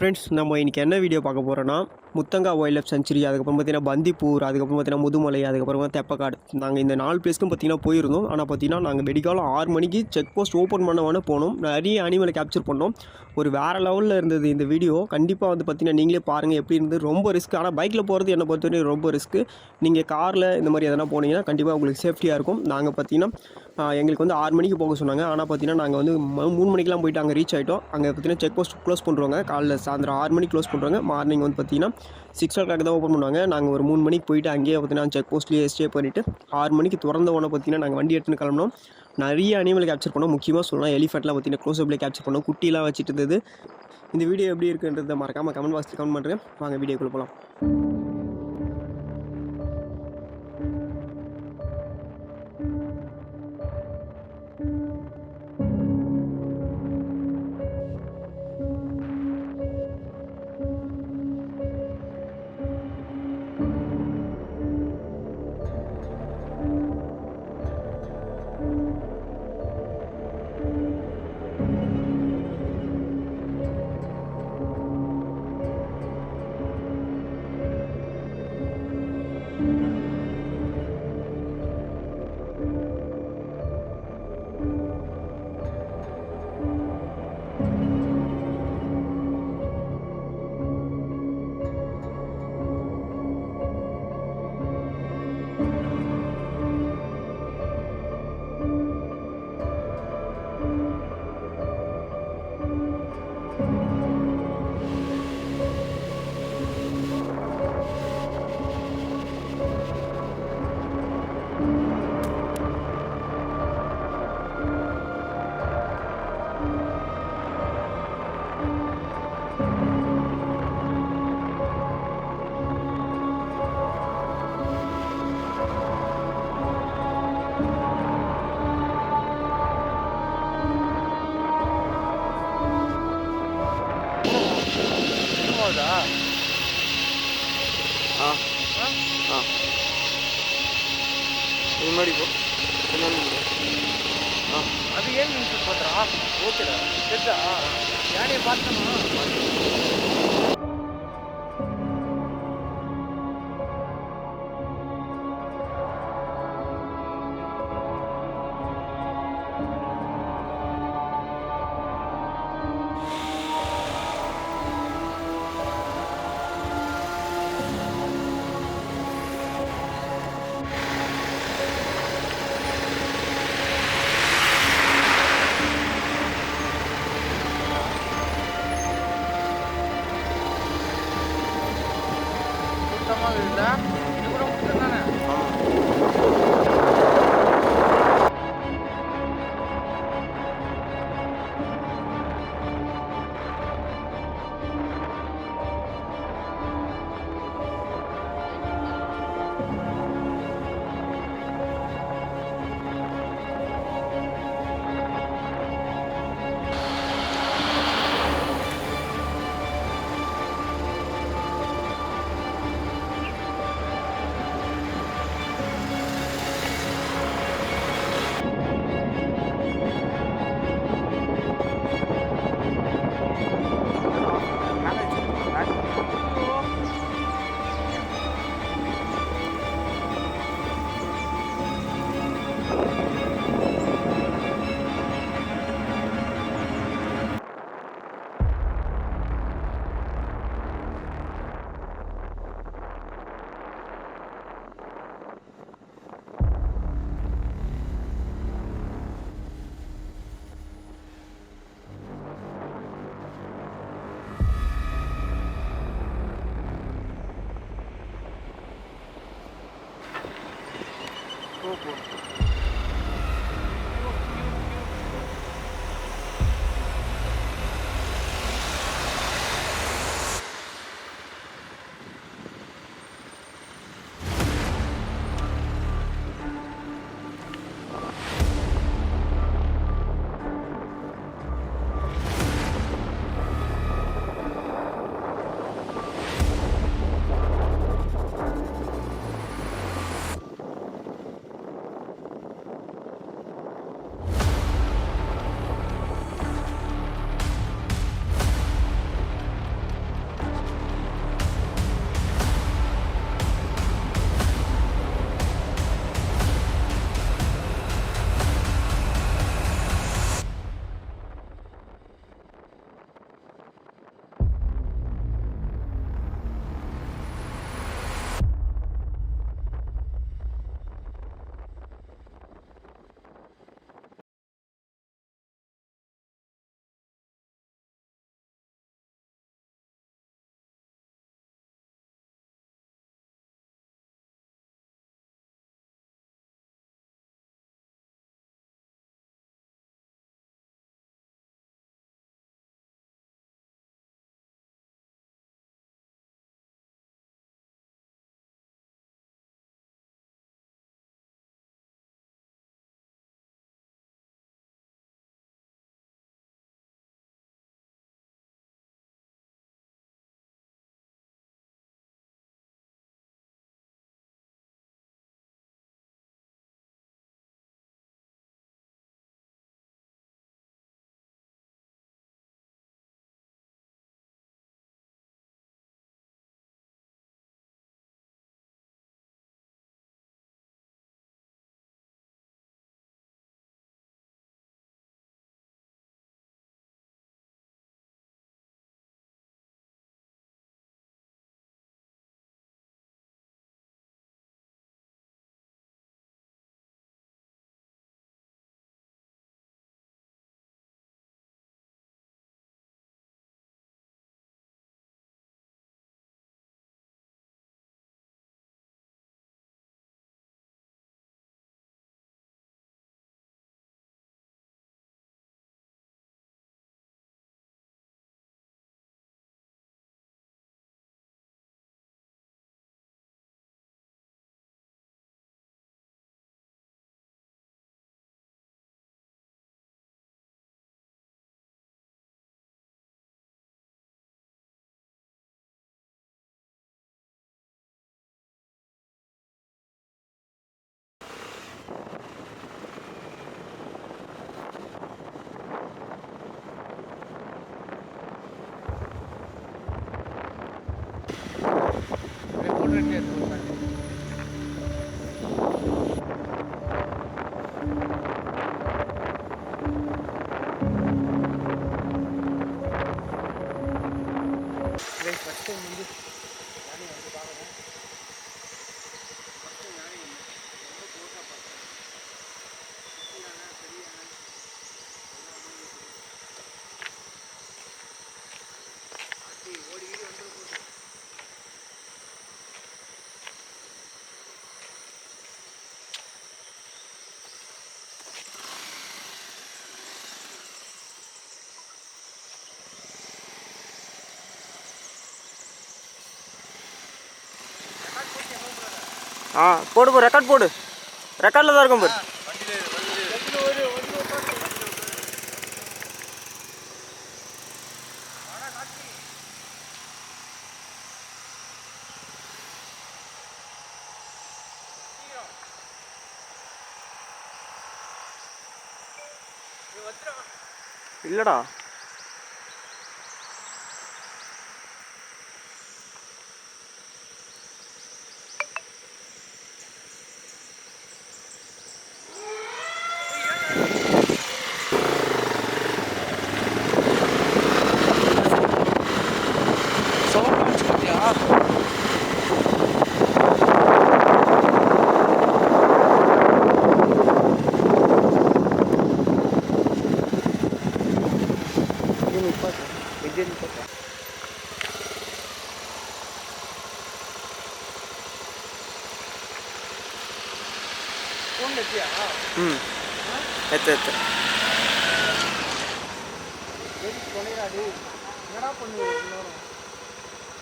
Friends நம்ம இன்றைக்கி என்ன வீடியோ பார்க்க போகிறோன்னா முத்தங்கா வைல்ட் லைஃப் சென்ச்சுரி அதுக்கப்புறம் பார்த்தீங்கன்னா பந்திப்பூர் அதுக்கப்புறம் பார்த்தீங்கன்னா முதுமலை அதுக்கப்புறம் தெப்பக்காடு. நாங்கள் இந்த நாலு பிளேஸ்க்கும் பார்த்தீங்கன்னா போயிருந்தோம். ஆனால் பார்த்தீங்கன்னா நாங்கள் வெடிக்காலம் ஆறு மணிக்கு செக் போஸ்ட் ஓப்பன் பண்ண போனோம். நிறைய அனிமலை கேப்சர் பண்ணோம். ஒரு வேறு லெவலில் இருந்தது இந்த வீடியோ கண்டிப்பாக வந்து பார்த்திங்கன்னா நீங்களே பாருங்கள் எப்படி இருந்து ரொம்ப ரிஸ்க் ஆனால் பைக்கில் போகிறது என்னை பொறுத்தவரைக்கும் ரொம்ப ரிஸ்க்கு நீங்கள் காரில் இந்த மாதிரி எதனா போனீங்கன்னா கண்டிப்பாக உங்களுக்கு சேஃப்டியாக இருக்கும். நாங்கள் பார்த்தீங்கன்னா எங்களுக்கு வந்து ஆறு மணிக்கு போக சொன்னாங்க. ஆனால் பார்த்தீங்கன்னா நாங்கள் வந்து மூணு மணிக்கெலாம் போயிட்டு அங்கே ரீச் ஆகிட்டோம் அங்கே பார்த்தீங்கன்னா செக் போஸ்ட் க்ளோஸ் பண்ணுறாங்க காலைல சாயந்தரம் ஆறு மணிக்கு க்ளோஸ் பண்ணுறாங்க மார்னிங் வந்து பார்த்தீங்கன்னா சிக்ஸ் ஓ கிளாக் தான் ஓப்பன் பண்ணுவாங்க. நாங்கள் ஒரு மூணு மணிக்கு போயிட்டு அங்கேயே பார்த்தீங்கன்னா செக் போஸ்ட்லேயே ஸ்டே பண்ணிவிட்டு ஆறு மணிக்கு திறந்த உடனே பார்த்தீங்கன்னா நாங்கள் வண்டி எடுத்துன்னு கிளம்பினோம். நிறைய அனிமல் கேப்சர் பண்ணோம். முக்கியமாக சொல்லலாம் எலிஃபெண்ட்லாம் பார்த்தீங்கன்னா க்ளோஸ் அப்லேயே கேப்சர் பண்ணோம். குட்டிலாம் வச்சுட்டு இருந்தது. இந்த வீடியோ எப்படி இருக்குன்றதை மறக்காமல் கமெண்ட் பாக்ஸில் கமெண்ட் பண்ணுறேன் வாங்க வீடியோக்குள்ளே போகலாம் ஆகுதா ஆ ஆ முன்னாடி போ ஆ அது ஏன் நின்று பண்ணுறா ஓகேடா சரிடா யானையை பார்த்தோமா Oh, boy. ஆ போடு போ ரெக்கார்ட் போடு. ரெக்கார்டில் தான் இருக்கும் பாரு இல்லைடா. நேரம்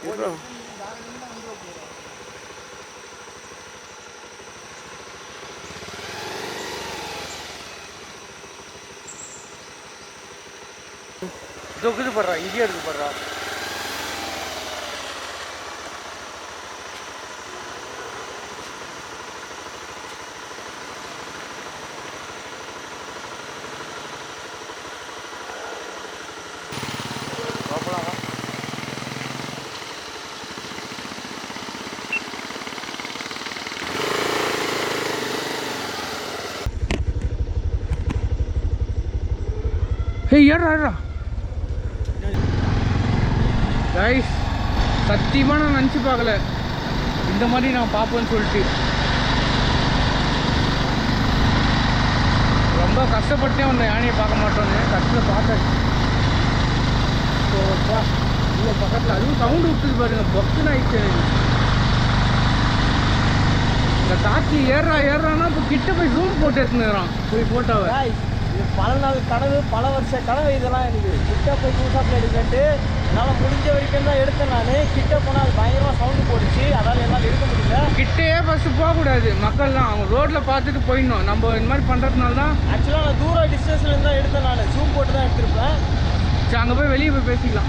இது தொகுது படுறா இங்கே இருக்கு படுறா. ஹே ஏறா ஏறா கைஸ் சத்தியமாக நான் நினச்சி பார்க்கல. இந்த மாதிரி நான் பார்ப்பேன்னு சொல்லிட்டு. ரொம்ப கஷ்டப்பட்டே வந்தேன் யானையை பார்க்க மாட்டோன்னு கஷ்டத்தில் பார்த்தேன். ஸோ இவ்வளோ பக்கத்தில் அதுவும் சவுண்டு விட்டுது பாருங்க பக்குன்னு ஆயிடுச்சு இந்த காட்சி ஏறா ஏறான்னா இப்போ கிட்ட போய் ஜூம் போட்டு எடுத்துனுறான் போய் போட்டோவை பல நாள் கனவு பல வருஷ கனவு இதெல்லாம் எனக்கு கிட்ட போய் பூசாப்பில் எடுக்கட்டு என்னால் முடிஞ்ச வரைக்கும் தான் எடுத்தேன் நான். கிட்ட போனால் அது பயங்கரமாக சவுண்டு போட்டுச்சு அதால் என்னால் எடுக்க முடியல. கிட்டேயே ஃபஸ்ட்டு போகக்கூடாது மக்கள்லாம் அவங்க ரோட்டில் பார்த்துட்டு போயிடணும். நம்ம இந்த மாதிரி பண்ணுறதுனால தான் ஆக்சுவலாக நான் தூரம் டிஸ்டன்ஸ்லேருந்து தான் எடுத்தேன் நான். ஜூம் போட்டு தான் எடுத்திருப்பேன். சரி அங்கே போய் வெளியே போய் பேசிக்கலாம்.